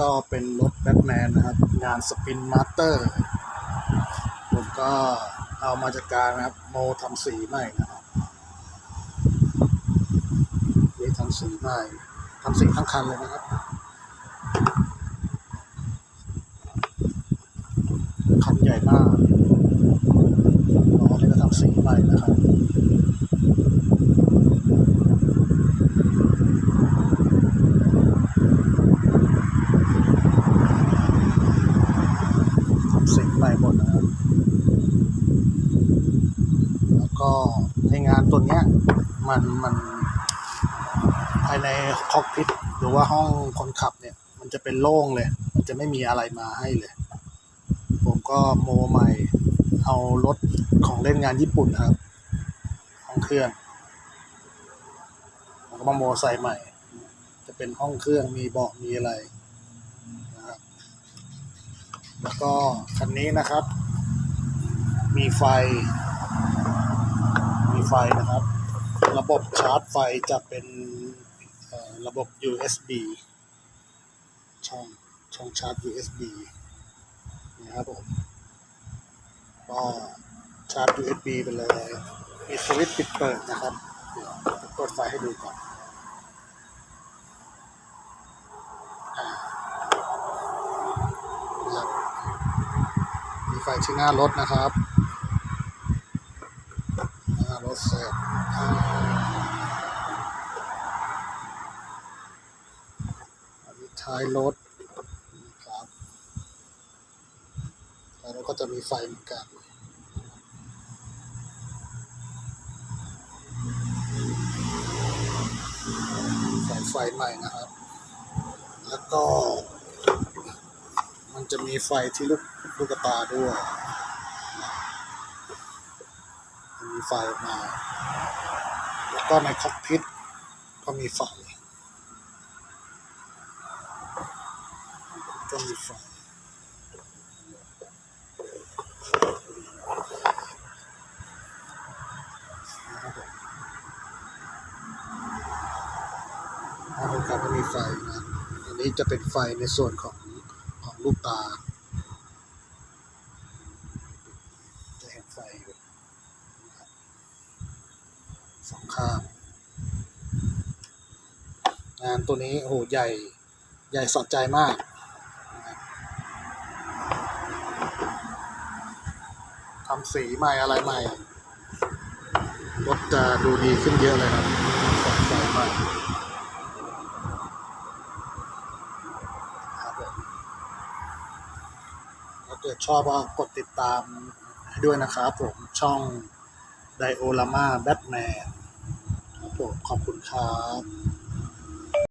ก็เป็นรถแบทแมนนะครับ งานสปินมาสเตอร์ ผมก็เอามาจากการนะครับ โมทำสีใหม่นะครับนี่ทำสีใหม่ทำสีทั้งคันเลยนะครับ คันใหญ่มากล้อนี่ก็ทำสีใหม่นะครับ ทำสี ใหม่หมดนะครับ แล้วก็ในงานตัวเนี้ย มันมันภายในคอกพิทหรือว่าห้องคนขับเนี่ย มันจะเป็นโล่งเลย มันจะไม่มีอะไรมาให้เลย ผมก็โมใหม่ เอารถของเล่นงานญี่ปุ่นครับห้องเครื่องแล้วก็มาโมใส่ใหม่ จะเป็นห้องเครื่องมีเบาะมีอะไร แล้วก็คันนี้นะครับ มีไฟ มีไฟนะครับ ระบบชาร์จไฟจะเป็นระบบ USB ช่องช่องชาร์จ USB นะครับผมก็ชาร์จ USB ไปเลย มีสวิตช์ปิดเปิดนะครับ เดี๋ยวเปิดไฟให้ดูก่อนอ่านะครับมีไฟที่หน้ารถนะครับหน้ารถเสร็จอันนี้ท้ายรถนะครับท้ายรถก็จะมีไฟเหมือนกันสายไฟใหม่นะครับ แล้วก็มันจะมีไฟที่ลูก ลูกตาด้วยมีไฟมา แล้วก็ในคอกพิทก็มีไฟก็มีไฟนะครับผมถ้าคนขับก็มีไฟนะอันนี้จะเป็นไฟในส่วนของของลูกตา จะเห็นไฟอยู่นะครับ สองข้าง งานตัวนี้โหใหญ่ใหญ่สะใจมาก ทำสีใหม่อะไรใหม่ รถจะดูดีขึ้นเยอะเลยครับสายไฟใหม่ครับผมถ้าเกิดชอบก็กดติดตามให้ด้วยนะครับผมช่องไดโอลาม่าแบทแมน ครับผมขอบคุณครับ